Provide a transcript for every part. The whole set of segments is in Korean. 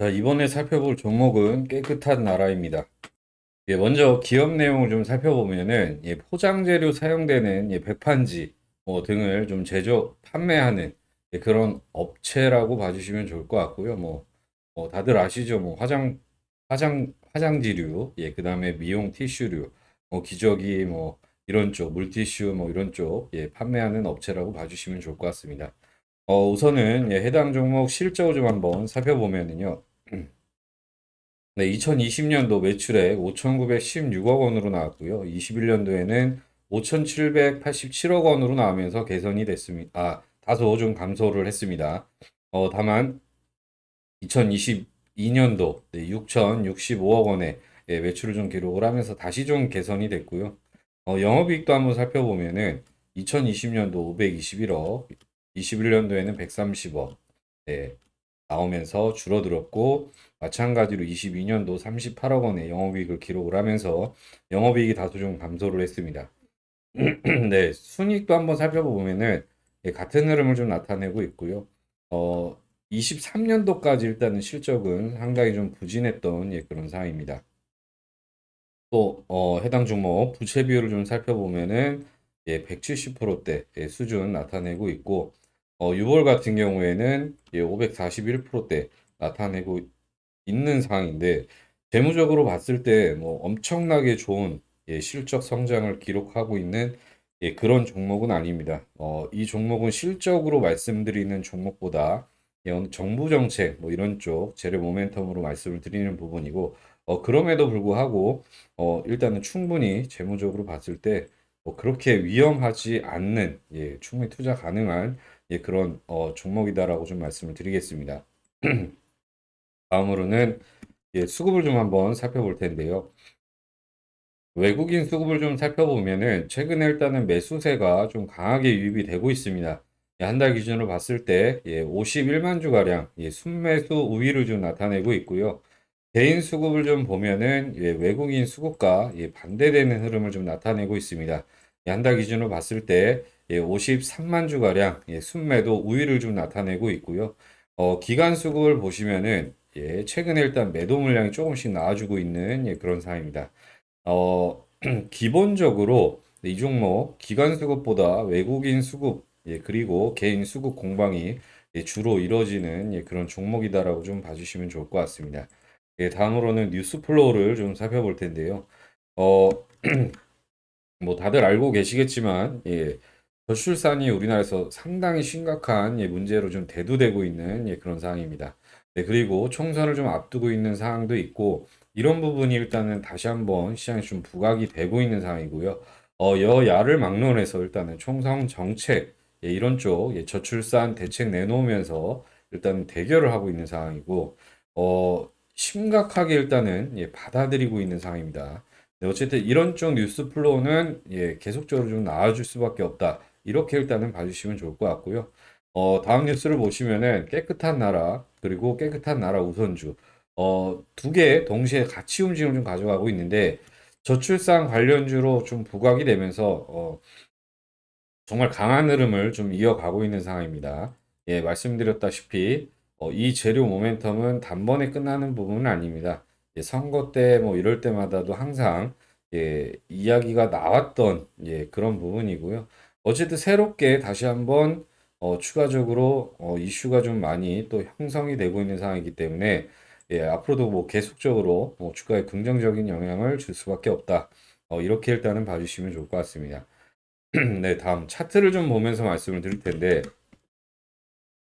자, 이번에 살펴볼 종목은 깨끗한 나라입니다. 예, 먼저 기업 내용을 좀 살펴보면은 예, 포장 재료 사용되는 예, 백판지 뭐 등을 좀 제조 판매하는 예, 그런 업체라고 봐주시면 좋을 것 같고요. 뭐, 뭐 다들 아시죠? 뭐 화장 화장 화장지류, 예, 그다음에 미용 티슈류, 뭐 기저귀 뭐 이런 쪽, 물티슈 뭐 이런 쪽 예, 판매하는 업체라고 봐주시면 좋을 것 같습니다. 어, 우선은 예, 해당 종목 실적을 좀 한번 살펴보면은요. 네, 2020년도 매출액 5,916억 원으로 나왔고요. 21년도에는 5,787억 원으로 나오면서 개선이 됐습니다. 아, 다소 좀 감소를 했습니다. 어, 다만 2022년도 6,065억 원의 예, 매출을 좀 기록을 하면서 다시 좀 개선이 됐고요. 어, 영업이익도 한번 살펴보면은 2020년도 521억, 21년도에는 130억 예, 나오면서 줄어들었고 마찬가지로 22년도 38억 원의 영업이익을 기록을 하면서 영업이익이 다소 좀 감소를 했습니다. 네, 순이익도 한번 살펴보면은 예, 같은 흐름을 좀 나타내고 있고요. 어, 23년도까지 일단은 실적은 상당히 좀 부진했던 예, 그런 상황입니다. 또 어, 해당 종목 부채 비율을 좀 살펴보면은 예, 170%대 예, 수준 나타내고 있고 어, 6월 같은 경우에는 예, 541%대 나타내고 있는 상황인데 재무적으로 봤을 때 뭐 엄청나게 좋은 예, 실적 성장을 기록하고 있는 예, 그런 종목은 아닙니다. 어, 이 종목은 실적으로 말씀드리는 종목보다 예, 정부 정책 뭐 이런 쪽 재료 모멘텀으로 말씀을 드리는 부분이고 어, 그럼에도 불구하고 어, 일단은 충분히 재무적으로 봤을 때 뭐 그렇게 위험하지 않는 예, 충분히 투자 가능한 예, 그런 어, 종목이다라고 좀 말씀을 드리겠습니다. 다음으로는 예, 수급을 좀 한번 살펴볼 텐데요. 외국인 수급을 좀 살펴보면은 최근에 일단은 매수세가 좀 강하게 유입이 되고 있습니다. 예, 한달 기준으로 봤을 때 예, 51만 주가량 예, 순매수 우위를 좀 나타내고 있고요. 개인 수급을 좀 보면은 예, 외국인 수급과 예, 반대되는 흐름을 좀 나타내고 있습니다. 예, 한달 기준으로 봤을 때 예, 53만 주가량 예, 순매도 우위를 좀 나타내고 있고요. 어, 기간 수급을 보시면은 예, 최근에 일단 매도 물량이 조금씩 나와주고 있는 예, 그런 상황입니다. 어, 기본적으로 이 종목 기관 수급보다 외국인 수급 예, 그리고 개인 수급 공방이 예, 주로 이루어지는 예, 그런 종목이다라고 좀 봐주시면 좋을 것 같습니다. 예, 다음으로는 뉴스 플로우를 좀 살펴볼 텐데요. 어, 뭐 다들 알고 계시겠지만 예, 저출산이 우리나라에서 상당히 심각한 예, 문제로 좀 대두되고 있는 예, 그런 상황입니다. 네, 그리고 총선을 좀 앞두고 있는 상황도 있고 이런 부분이 일단은 다시 한번 시장에 좀 부각이 되고 있는 상황이고요. 어, 여야를 막론해서 일단은 총선 정책 예, 이런 쪽 예, 저출산 대책 내놓으면서 일단 대결을 하고 있는 상황이고 어, 심각하게 일단은 예, 받아들이고 있는 상황입니다. 네, 어쨌든 이런 쪽 뉴스 플로우는 예, 계속적으로 좀 나와줄 수밖에 없다. 이렇게 일단은 봐주시면 좋을 것 같고요. 어, 다음 뉴스를 보시면은 깨끗한 나라 그리고 깨끗한 나라 우선주 어, 두 개 동시에 같이 움직임을 좀 가져가고 있는데 저출산 관련주로 좀 부각이 되면서 어, 정말 강한 흐름을 좀 이어가고 있는 상황입니다. 예, 말씀드렸다시피 어, 이 재료 모멘텀은 단번에 끝나는 부분은 아닙니다. 예, 선거 때 뭐 이럴 때마다도 항상 예, 이야기가 나왔던 예, 그런 부분이고요. 어쨌든 새롭게 다시 한번 어, 추가적으로 어, 이슈가 좀 많이 또 형성이 되고 있는 상황이기 때문에 예, 앞으로도 뭐 계속적으로 뭐 주가에 긍정적인 영향을 줄 수밖에 없다. 어, 이렇게 일단은 봐주시면 좋을 것 같습니다. 네, 다음 차트를 좀 보면서 말씀을 드릴 텐데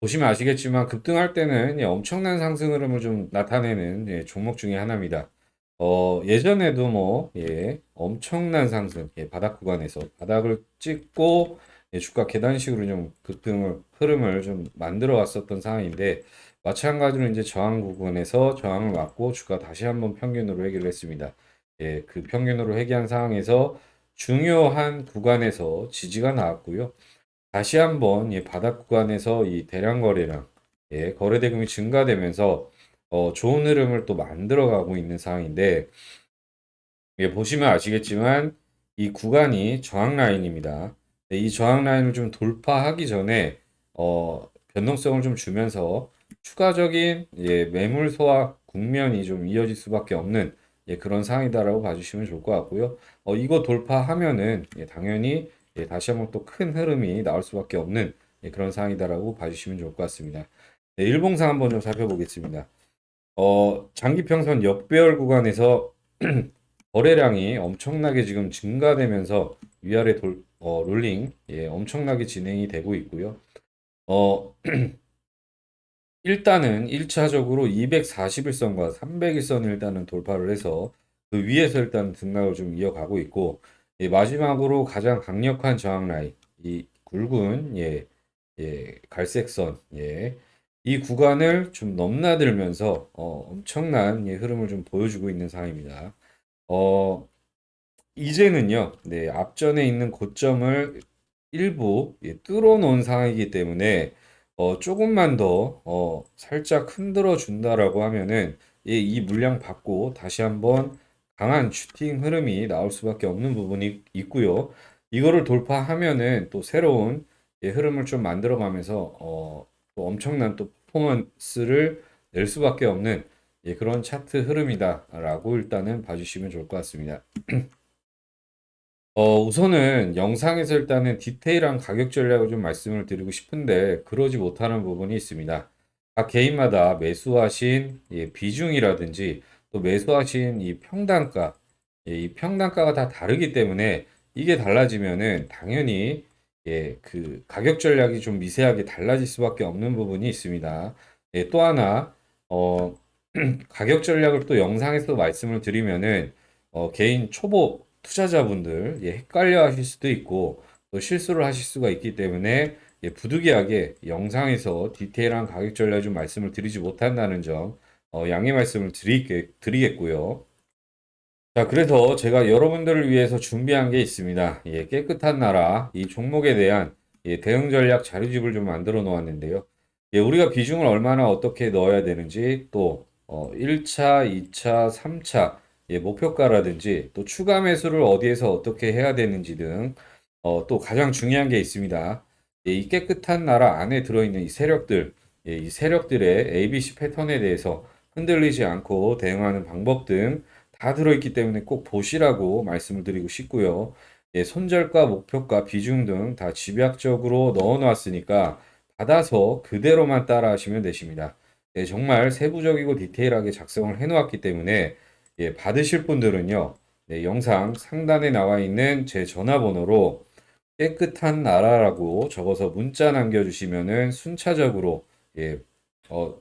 보시면 아시겠지만 급등할 때는 예, 엄청난 상승 흐름을 좀 나타내는 예, 종목 중에 하나입니다. 어, 예전에도 뭐 예, 엄청난 상승 예, 바닥 구간에서 바닥을 찍고 예, 주가 계단식으로 좀 급등을 흐름을 좀 만들어 왔었던 상황인데 마찬가지로 이제 저항 구간에서 저항을 맞고 주가 다시 한번 평균으로 회귀를 했습니다. 예, 그 평균으로 회귀한 상황에서 중요한 구간에서 지지가 나왔고요. 다시 한번 이 바닥 구간에서 이 대량 거래량, 예, 거래 대금이 증가되면서 어, 좋은 흐름을 또 만들어가고 있는 상황인데 예, 보시면 아시겠지만 이 구간이 저항 라인입니다. 네, 이 저항 라인을 좀 돌파하기 전에 어, 변동성을 좀 주면서 추가적인 예, 매물 소화 국면이 좀 이어질 수밖에 없는 예, 그런 상황이다라고 봐주시면 좋을 것 같고요. 어, 이거 돌파하면은 예, 당연히 예, 다시 한번 또 큰 흐름이 나올 수밖에 없는 예, 그런 상황이다라고 봐주시면 좋을 것 같습니다. 네, 일봉상 한번 좀 살펴보겠습니다. 어, 장기평선 역배열 구간에서 거래량이 엄청나게 지금 증가되면서 위아래 돌, 어, 롤링 예, 엄청나게 진행이 되고 있고요. 어, 일단은 1차적으로 241선과 301선을 일단은 돌파를 해서 그 위에서 일단 등락을 좀 이어가고 있고 예, 마지막으로 가장 강력한 저항 라인 이 굵은 예, 예, 갈색선 예, 이 구간을 좀 넘나들면서 어, 엄청난 예, 흐름을 좀 보여주고 있는 상황입니다. 어, 이제는요, 네, 앞전에 있는 고점을 일부 예, 뚫어놓은 상황이기 때문에 어, 조금만 더 어, 살짝 흔들어 준다라고 하면은 예, 이 물량 받고 다시 한번 강한 슈팅 흐름이 나올 수밖에 없는 부분이 있고요. 이거를 돌파하면은 또 새로운 예, 흐름을 좀 만들어가면서 어, 또 엄청난 또 퍼포먼스를 낼 수밖에 없는 예, 그런 차트 흐름이다라고 일단은 봐주시면 좋을 것 같습니다. 어, 우선은 영상에서 일단은 디테일한 가격 전략을 좀 말씀을 드리고 싶은데 그러지 못하는 부분이 있습니다. 각 개인마다 매수하신 예, 비중이라든지 또 매수하신 이 평단가, 예, 이 평단가가 다 다르기 때문에 이게 달라지면은 당연히 예, 그 가격 전략이 좀 미세하게 달라질 수밖에 없는 부분이 있습니다. 예, 또 하나 어, 가격 전략을 또 영상에서 말씀을 드리면은 어, 개인 초보 투자자분들 예, 헷갈려 하실 수도 있고 또 실수를 하실 수가 있기 때문에 예, 부득이하게 영상에서 디테일한 가격 전략 좀 말씀을 드리지 못한다는 점 어, 양해 말씀을 드리게, 드리겠고요. 자, 그래서 제가 여러분들을 위해서 준비한 게 있습니다. 예, 깨끗한 나라 이 종목에 대한 예, 대응 전략 자료집을 좀 만들어 놓았는데요. 예, 우리가 비중을 얼마나 어떻게 넣어야 되는지 또 어, 1차, 2차, 3차 예, 목표가라든지 또 추가 매수를 어디에서 어떻게 해야 되는지 등 어, 또 가장 중요한 게 있습니다. 예, 이 깨끗한 나라 안에 들어있는 이 세력들, 예, 이 세력들의 ABC 패턴에 대해서 흔들리지 않고 대응하는 방법 등 다 들어있기 때문에 꼭 보시라고 말씀을 드리고 싶고요. 예, 손절가, 목표가, 비중 등 다 집약적으로 넣어 놨으니까 받아서 그대로만 따라 하시면 되십니다. 예, 정말 세부적이고 디테일하게 작성을 해 놓았기 때문에 예, 받으실 분들은요, 네, 영상 상단에 나와 있는 제 전화번호로 깨끗한 나라라고 적어서 문자 남겨주시면은 순차적으로 예, 어,